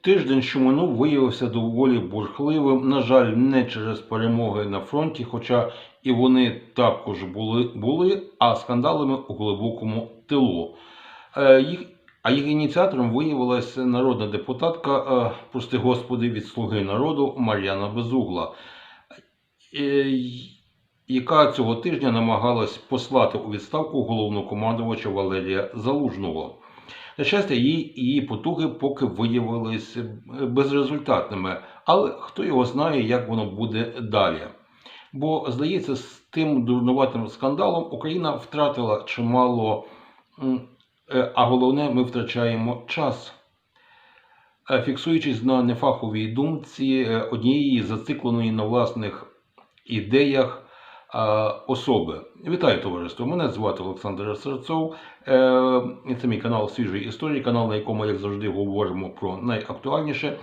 Тиждень, що минув, виявився доволі бурхливим. На жаль, не через перемоги на фронті, хоча і вони також були, були а скандалами у глибокому тилу. Е, їх, а їх ініціатором виявилася народна депутатка, е, прости господи, від Слуги народу Мар'яна Безугла, е, яка цього тижня намагалась послати у відставку головнокомандувача Валерія Залужного. На щастя, її, її потуги поки виявилися е, безрезультатними, але хто його знає, як воно буде далі. Бо, здається, з тим дурнуватим скандалом Україна втратила чимало, е, а головне, ми втрачаємо час. Е, Фіксуючись на нефаховій думці однієї зацикленої на власних ідеях особи. Вітаю товариство! Мене звати Олександр Серцов. Е, Це мій канал Свіжої історії, канал, на якому, як завжди, говоримо про найактуальніше.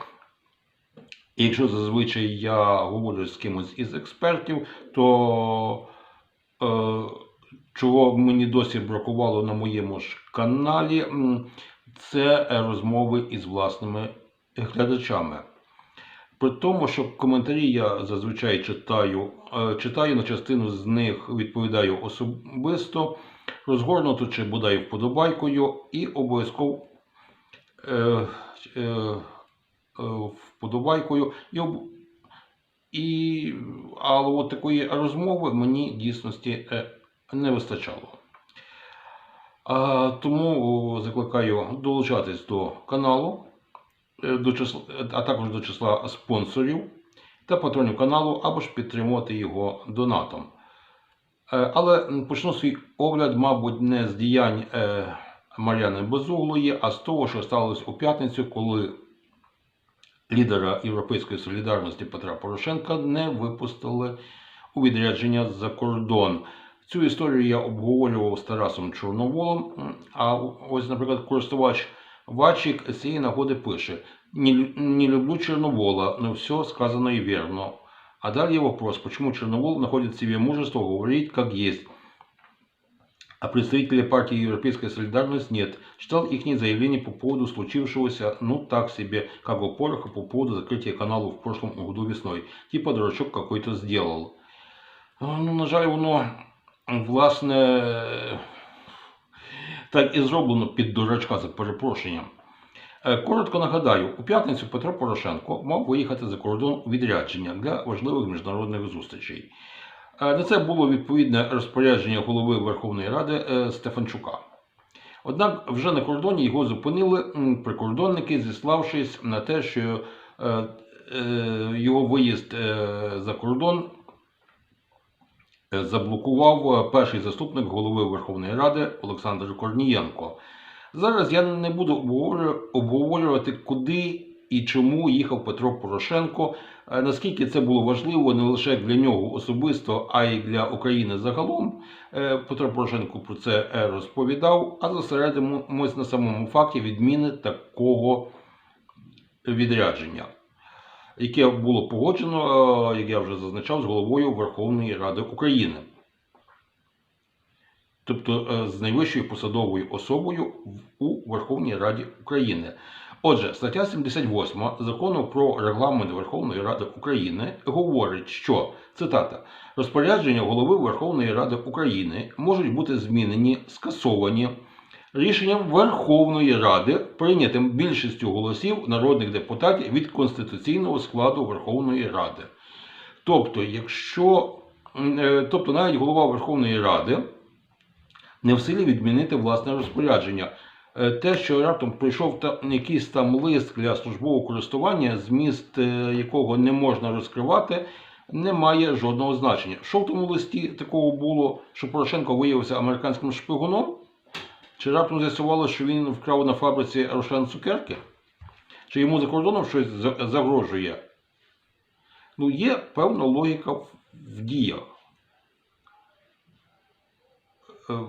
Якщо зазвичай я говорю з кимось із експертів, то е, чого мені досі бракувало на моєму ж каналі, це розмови із власними глядачами. При тому, що коментарі я зазвичай читаю, е, читаю на частину з них відповідаю особисто, розгорнуто чи бодай вподобайкою, і обов'язково е, е, е, вподобайкою. І, і... Але от такої розмови мені дійсності е, не вистачало. А, тому закликаю долучатись до каналу, до числа, а також до числа спонсорів та патронів каналу, або ж підтримувати його донатом. Е, Але почну свій огляд, мабуть, не з діянь е, Мар'яни Безуглої, а з того, що сталося у п'ятницю, коли лідера Європейської солідарності Петра Порошенка не випустили у відрядження за кордон. Цю історію я обговорював з Тарасом Чорноволом. А ось, наприклад, користувач Вачик з цієї нагоди пише: не, лю- не люблю Черновола, но все сказано и верно. А далее вопрос, почему Черновол находит в себе мужество говорить как есть, а представители партии Европейская солидарность нет. Читал их заявление по поводу случившегося, ну так себе, как у Пороха по поводу закрытия каналу в прошлом году весной. Типа дурачок какой-то сделал. А, Ну, на жаль, воно, власне, так і зроблено під дурачка за перепрошенням. Е, Коротко нагадаю, у п'ятницю Петро Порошенко мав виїхати за кордон у відрядження для важливих міжнародних зустрічей. Е, На це було відповідне розпорядження голови Верховної Ради е, Стефанчука. Однак вже на кордоні його зупинили прикордонники, зіславшись на те, що його виїзд за кордон заблокував е, перший заступник голови Верховної Ради Олександр Корнієнко. Зараз я не буду обговорювати, куди і чому їхав Петро Порошенко, е, наскільки це було важливо не лише для нього особисто, а й для України загалом. Е, Петро Порошенко про це розповідав, а зосередимось на самому факті відміни такого відрядження, яке було погоджено, е, як я вже зазначав, з головою Верховної Ради України. Тобто е, з найвищою посадовою особою у Верховній Раді України. Отже, стаття 78 закону про регламент Верховної Ради України говорить, що цитата розпорядження голови Верховної Ради України можуть бути змінені, скасовані рішенням Верховної Ради, прийнятим більшістю голосів народних депутатів від конституційного складу Верховної Ради. Тобто, якщо е, тобто навіть голова Верховної Ради не в силі відмінити власне розпорядження. Е, Те, що раптом прийшов та, якийсь там лист для службового користування, зміст е, якого не можна розкривати, не має жодного значення. Що в тому листі такого було, що Порошенко виявився американським шпигуном? Чи раптом з'ясувалося, що він вкрав на фабриці Рошен цукерки? Чи йому за кордоном щось загрожує? Ну, є певна логіка в- діях. Е,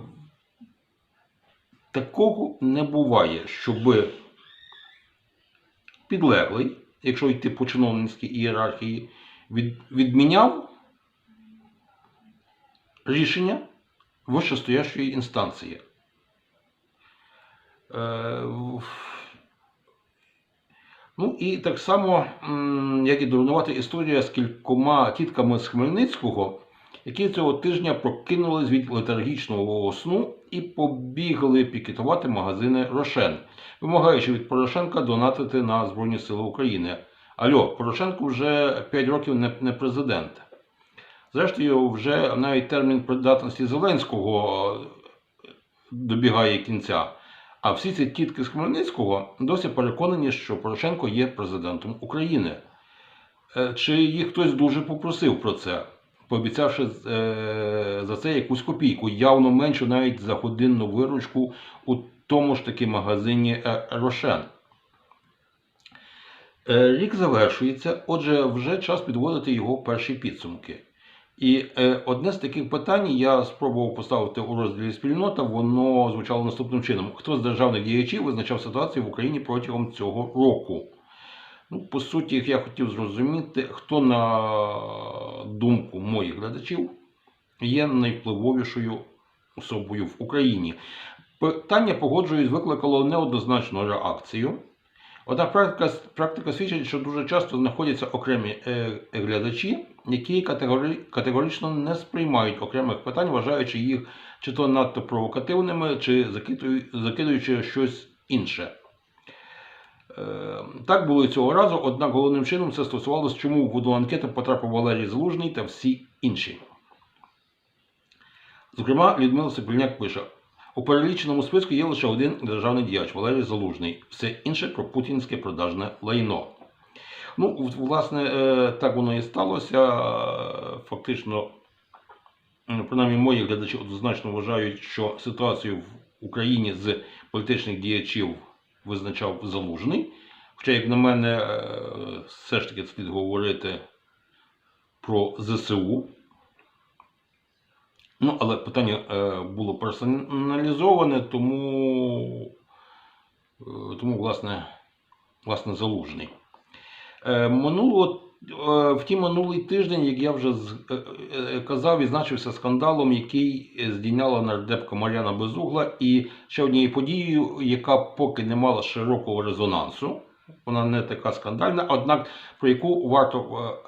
Такого не буває, щоб підлеглий, якщо йти по чиновницькій ієрархії, відміняв рішення вищестоящої інстанції. Е, Ну і так само, як і дурнувати історія з кількома тітками з Хмельницького, які цього тижня прокинулись від летаргічного сну і побігли пікетувати магазини Рошен, вимагаючи від Порошенка донатити на Збройні Сили України. Альо, Порошенко вже 5 років не, не президент. Зрештою, вже навіть термін придатності Зеленського е, добігає кінця. А всі ці тітки з Хмельницького досі переконані, що Порошенко є президентом України. Е, Чи їх хтось дуже попросив про це, пообіцявши е, за це якусь копійку, явно меншу навіть за годинну виручку у тому ж таки магазині е, Рошен. Рік завершується, отже, вже час підводити його перші підсумки. І е, одне з таких питань я спробував поставити у розділі спільнота. Воно звучало наступним чином: хто з державних діячів визначав ситуацію в Україні протягом цього року? Ну, по суті, я хотів зрозуміти, хто на думку моїх глядачів є найвпливовішою особою в Україні. Питання, погоджуюсь, викликало неоднозначну реакцію. Однак практика, практика свідчить, що дуже часто знаходяться окремі е, глядачі, які категорі, категорично не сприймають окремих питань, вважаючи їх чи то надто провокативними, чи закидуючи щось інше. Е, Так було і цього разу, однак головним чином це стосувалося, чому в воду анкети потрапив Валерій Залужний та всі інші. Зокрема, Людмила Сипільняк пише: у переліченому списку є лише один державний діяч Валерій Залужний, все інше про путінське продажне лайно. Ну, власне, е, так воно і сталося. Фактично, принаймні мої глядачі однозначно вважають, що ситуацію в Україні з політичних діячів визначав Залужний. Хоча, як на мене, е, все ж таки слід говорити про ЗСУ. Ну, але питання е, було персоналізоване, тому, е, тому власне, власне, залужний. Е, минуло, е, втім, минулий тиждень, як я вже казав, відзначився скандалом, який здійняла нардепка Мар'яна Безугла, і ще однією подією, яка поки не мала широкого резонансу. Вона не така скандальна, однак про яку варто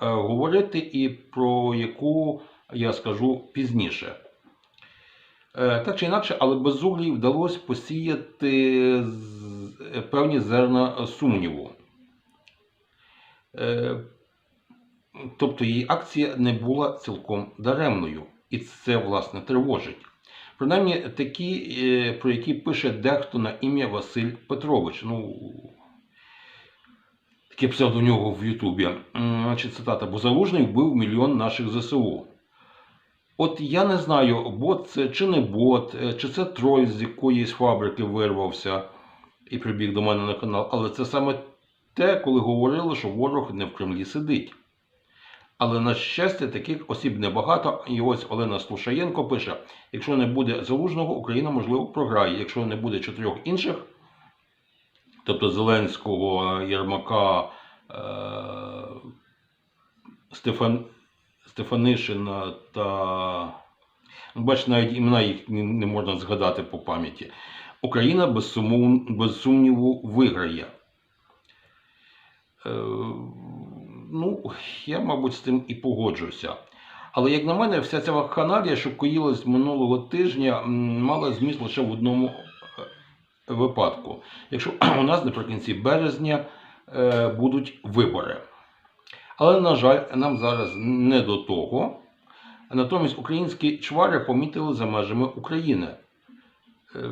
говорити і про яку я скажу пізніше. Е, Так чи інакше, але Безуглій вдалося посіяти е, певні зерна сумніву. Е, Тобто її акція не була цілком даремною, і це, власне, тривожить. Принаймні такі, про які пише дехто на ім'я Василь Петрович. Ну, таке псевдо нього в Ютубі. Значить, цитата: бо залужний вбив мільйон наших ЗСУ. От я не знаю, бот це чи не бот, е, чи це троль з якоїсь фабрики вирвався і прибіг до мене на канал, але це саме те, коли говорили, що ворог не в Кремлі сидить. Але на щастя, таких осіб небагато. І ось Олена Слушаєнко пише: якщо не буде залужного, Україна можливо програє. Якщо не буде чотирьох інших, тобто Зеленського, Єрмака, е, Стефан, Стефанишина та. Ну, Бачите, навіть імена їх не- не можна згадати по пам'яті. Україна без, суму, без сумніву виграє. Е, ну, я, мабуть, з тим і погоджуся. Але, як на мене, вся ця вакханалія, що коїлась минулого тижня, мала зміст лише в одному е, випадку. Якщо у нас наприкінці березня е, будуть вибори. Але, на жаль, нам зараз не до того. Натомість українські чвари помітили за межами України. Е,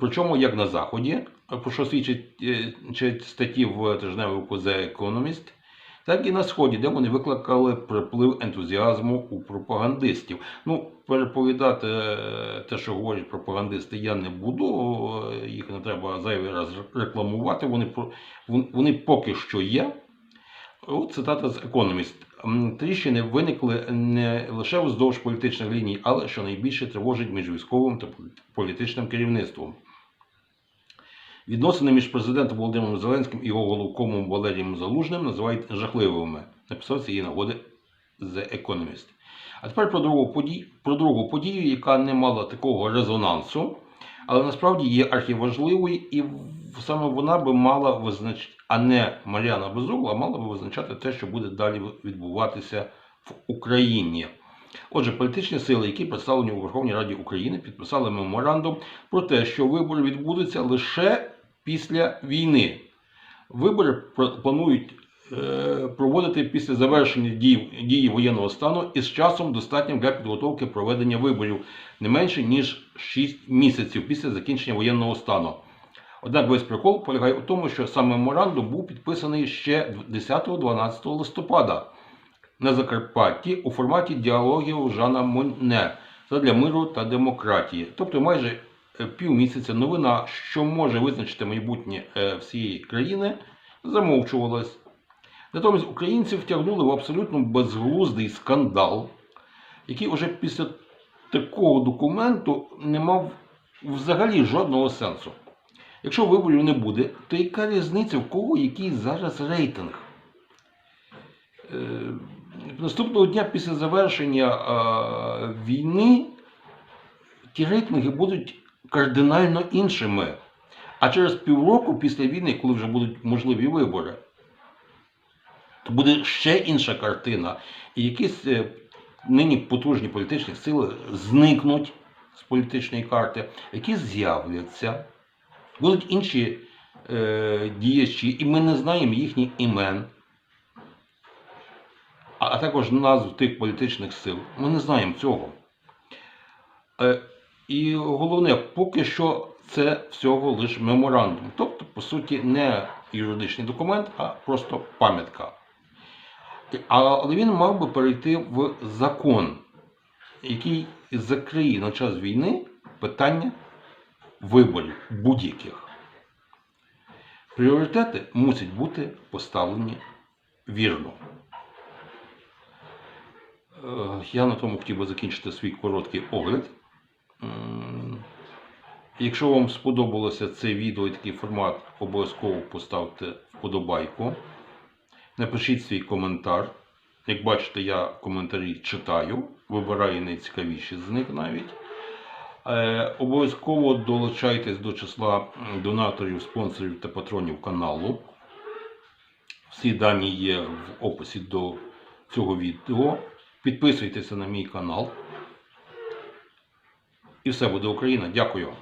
Причому як на Заході, про що свідчать е, статті в тижневику The Economist, так і на Сході, де вони викликали приплив ентузіазму у пропагандистів. Ну, переповідати е, те, що говорять пропагандисти, я не буду, їх не треба зайвий раз рекламувати. Вони, вони поки що є. От цитата з. М, Тріщини виникли не лише вздовж політичних ліній, але що найбільше тривожить між військовим та політичним керівництвом. Відносини між президентом Володимиром Зеленським і його головкомом Валерієм Залужним називають жахливими. Написав цієї нагоди The Economist. А тепер про другу подію, про другу подію, яка не мала такого резонансу, але насправді є архіважливою, і саме вона би мала визначити, а не Мар'яна Безугла, мала би визначати те, що буде далі відбуватися в Україні. Отже, політичні сили, які представлені у Верховній Раді України, підписали меморандум про те, що вибори відбудуться лише після війни. Вибори планують проводити після завершення дії, дії воєнного стану із часом достатнім для підготовки проведення виборів не менше ніж 6 місяців після закінчення воєнного стану. Однак весь прикол полягає у тому, що сам меморандум був підписаний ще 10-12 листопада на Закарпатті у форматі діалогів Жана Монне для миру та демократії. Тобто майже е, півмісяця новина, що може визначити майбутнє е, всієї країни, замовчувалась. Натомість українців втягнули в абсолютно безглуздий скандал, який уже після такого документу не мав взагалі жодного сенсу. Якщо виборів не буде, то яка різниця в кого який зараз рейтинг? Е, Наступного дня після завершення війни ті рейтинги будуть кардинально іншими. А через півроку після війни, коли вже будуть можливі вибори, то буде ще інша картина. І якісь е, нині потужні політичні сили зникнуть з політичної карти, які з'являться, будуть інші е, діячі, і ми не знаємо їхніх імен, а, також назв тих політичних сил. Ми не знаємо цього. Е, і головне, поки що це всього лише меморандум. Тобто, по суті, не юридичний документ, а просто пам'ятка. Але він мав би перейти в закон, який закриє на час війни питання виборів будь-яких. Пріоритети мусять бути поставлені вірно. Е, Я на тому хотів би закінчити свій короткий огляд. Якщо вам сподобалося це відео і такий формат, обов'язково поставте вподобайку. Напишіть свій коментар. Як бачите, я коментарі читаю, вибираю найцікавіші з них навіть. Е, обов'язково долучайтесь до числа донаторів, спонсорів та патронів каналу. Всі дані є в описі до цього відео. Підписуйтеся на мій канал. І все буде Україна. Дякую.